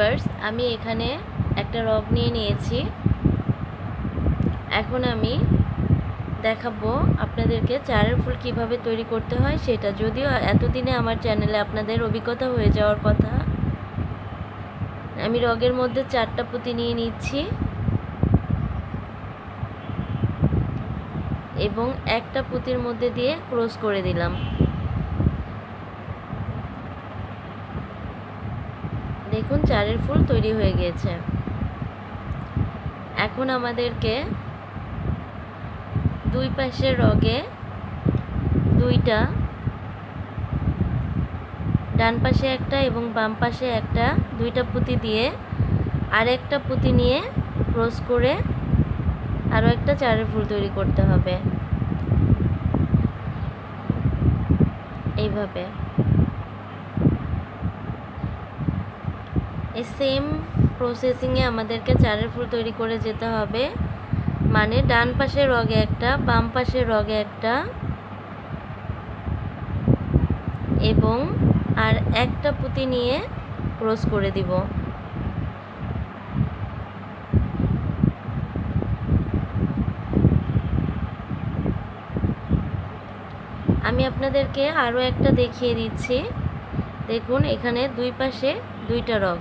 Viewers আমি এখানে একটা রগ নিয়ে নিয়েছি। এখন আমি দেখাবো আপনাদেরকে চারের ফুল কীভাবে তৈরি করতে হয় সেটা। যদিও এতদিনে আমার চ্যানেলে আপনাদের অভিজ্ঞতা হয়ে যাওয়ার কথা, আমি রগের মধ্যে চারটা পুঁতি নিয়ে নিচ্ছি। এবং একটা পুঁতির মধ্যে দিয়ে ক্রস করে দিলাম। দেখুন, চারের ফুল তৈরি হয়ে গিয়েছে এখন আমাদেরকে দুই পাশের রগে দুইটা, ডান পাশে একটা এবং বাম পাশে একটা, দুইটা পুঁতি দিয়ে আরেকটা পুঁতি নিয়ে ক্রস করে আরও একটা চারের ফুল তৈরি করতে হবে। এইভাবে। এই সেম প্রসেসিংয়ে আমাদেরকে চারের ফুল তৈরি করে যেতে হবে। মানে ডান পাশের রগে একটা, বাম পাশের রগে একটা এবং আর একটা পুঁতি নিয়ে ক্রস করে দিব। আমি আপনাদেরকে আরও একটা দেখিয়ে দিচ্ছি। দেখুন, এখানে দুই পাশে দুইটা রগ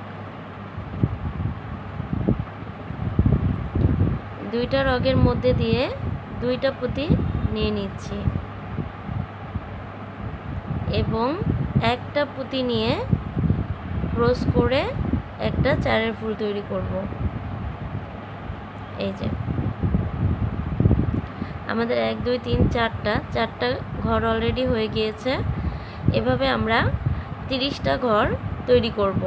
দুইটা রগের মধ্যে দিয়ে দুইটা পুঁতি নিয়ে নিচ্ছি। এবং একটা পুঁতি নিয়ে ক্রস করে একটা চারের ফুল তৈরি করব। এই যে। আমাদের এক, দুই, তিন, চারটা চারটা ঘর অলরেডি হয়ে গিয়েছে। এভাবে আমরা তিরিশটা ঘর তৈরি করব।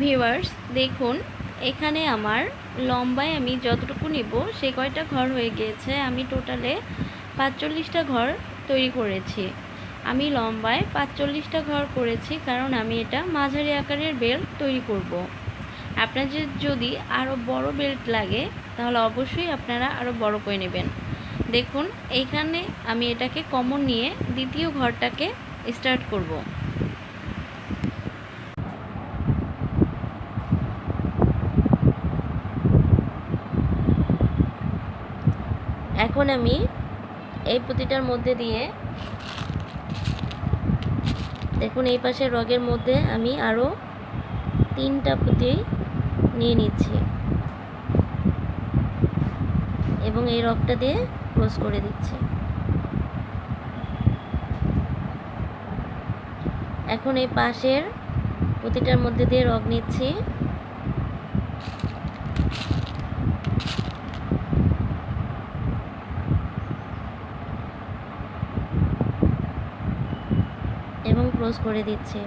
ভিউয়ার্স দেখুন, এখানে আমার লম্বায় আমি যতটুকু নিব, সে কয়টা ঘর হয়ে গিয়েছে, আমি টোটালে পাঁচচল্লিশটা ঘর তৈরি করেছি আমি লম্বায় পাঁচচল্লিশটা ঘর করেছি, কারণ আমি এটা মাঝারি আকারের বেল্ট তৈরি করব। আপনাদের যদি আরও বড় বেল্ট লাগে, তাহলে অবশ্যই আপনারা আরও বড় করে নেবেন দেখুন এইখানে আমি এটাকে কমন নিয়ে দ্বিতীয় ঘরটাকে স্টার্ট করব। এখন আমি এই পুঁতিটার মধ্যে দিয়ে, দেখুন এই পাশের রগের মধ্যে আমি আরও তিনটা পুঁতি নিয়ে নিচ্ছি। এবং এই রগটা দিয়ে ক্লোজ করে দিচ্ছি। এখন এই পাশের পুঁতিটার মধ্যে দিয়ে রগ নিচ্ছি এবং ক্লোজ করে দিচ্ছে।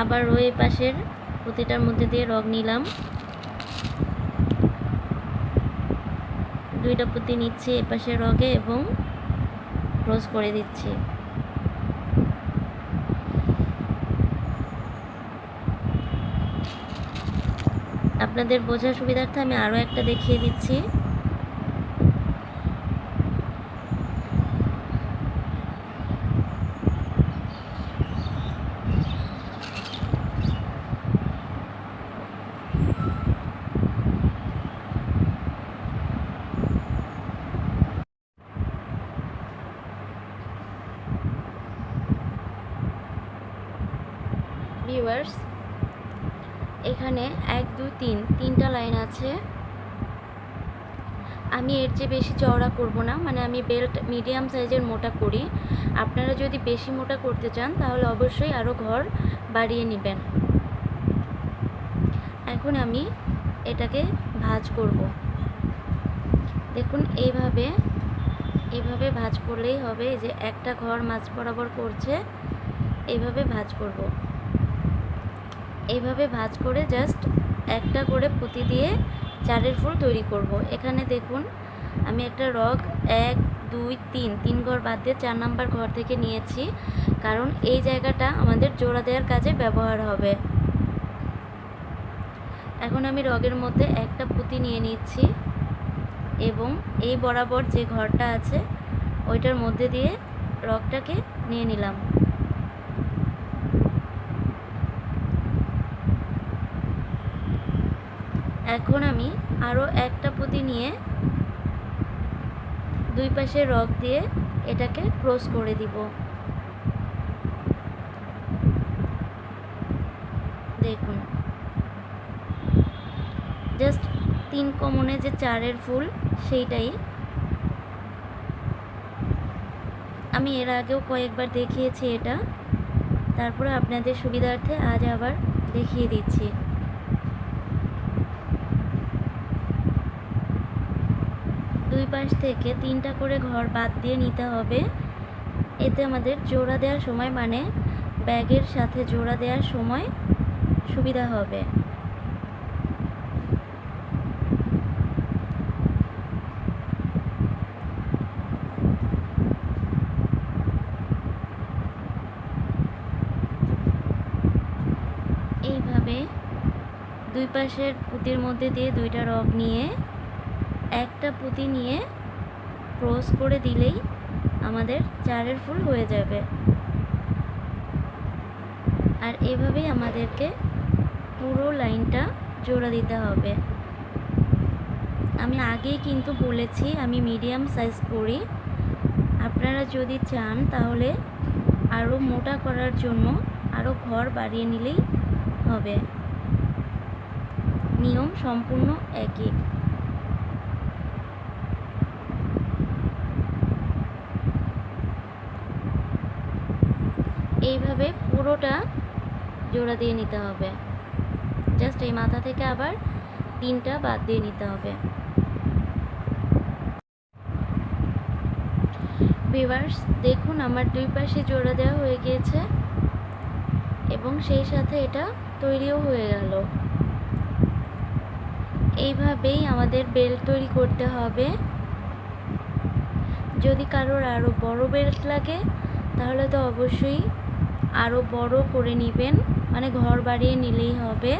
আবার ওই পাশের প্রতিটার মধ্যে দিয়ে রগ নিলাম। দুইটা পুঁতি নিচ্ছি এ পাশের রগে এবং ক্লোজ করে দিচ্ছি। আপনাদের বোঝার সুবিধার্থে আমি আরও একটা দেখিয়ে দিচ্ছি। ভিউয়ার্স এখানে এক দুই তিন, তিনটা লাইন আছে। আমি এর চেয়ে বেশি চওড়া করব না মানে আমি বেল্ট মিডিয়াম সাইজের মোটা করি। আপনারা যদি বেশি মোটা করতে চান, তাহলে অবশ্যই আরও ঘর বাড়িয়ে নেবেন। এখন আমি এটাকে ভাঁজ করব। দেখুন, এইভাবে এভাবে ভাঁজ করলেই হবে যে একটা ঘর মাঝ বরাবর করছে এভাবে ভাঁজ করব। এইভাবে ভাঁজ করে জাস্ট একটা করে পুঁতি দিয়ে চারের ফুল তৈরি করব। এখানে দেখুন, আমি একটা রগ এক, দুই, তিন তিন ঘর বাদ দিয়ে চার নাম্বার ঘর থেকে নিয়েছি, কারণ এই জায়গাটা আমাদের জোড়া দেওয়ার কাজে ব্যবহার হবে। এখন আমি রগের মধ্যে একটা পুঁতি নিয়ে নিচ্ছি এবং এই বরাবর যে ঘরটা আছে, ওইটার মধ্যে দিয়ে রগটাকে নিয়ে নিলাম। এখন আমি আরও একটা পুঁতি নিয়ে দুই পাশে রগ দিয়ে এটাকে ক্রস করে দিব। দেখুন। জাস্ট তিন কমনে যে চারের ফুল, সেইটাই। আমি এর আগেও কয়েকবার দেখিয়েছি এটা। তারপরে আপনাদের সুবিধার্থে আজ আবার দেখিয়ে দিচ্ছি। দুই পাশ থেকে তিনটা করে ঘর বাদ দিয়ে নিতে হবে। এতে আমাদের জোড়া দেওয়ার সময় মানে ব্যাগের সাথে জোড়া দেওয়ার সময় সুবিধা হবে। এইভাবে দুই পাশের পুঁতির মধ্যে দিয়ে দুইটা রগ নিয়ে একটা পুঁতি নিয়ে ক্রস করে দিলেই আমাদের চারের ফুল হয়ে যাবে। আর এভাবেই আমাদেরকে পুরো লাইনটা জোড়া দিতে হবে। আমি আগেই কিন্তু বলেছি, আমি মিডিয়াম সাইজ করি। আপনারা যদি চান তাহলে আরও মোটা করার জন্য আরও ঘর বাড়িয়ে নিলেই হবে। নিয়ম সম্পূর্ণ একই। এইভাবে পুরোটা জোড়া দিয়ে নিতে হবে। জাস্ট এই মাথা থেকে আবার তিনটা বাদ দিয়ে নিতে হবে। ভিভার্স দেখুন আমার দুই পাশে জোড়া দেওয়া হয়ে গিয়েছে এবং সেই সাথে এটা তৈরিও হয়ে গেল। এইভাবেই আমাদের বেল্ট তৈরি করতে হবে। যদি কারোর আরও বড় বেল্ট লাগে, তাহলে তো অবশ্যই আরও বড় করে নেবেন। মানে ঘর বাড়িয়ে নিলেই হবে।